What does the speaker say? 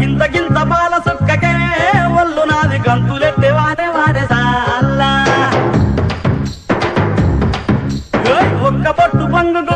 గింత గింత పాల సుక్కకే ఒళ్ళు నాది గంతులెత్తే వాడే వాడే సాల్లా. ఒక్క పట్టు పంగుకు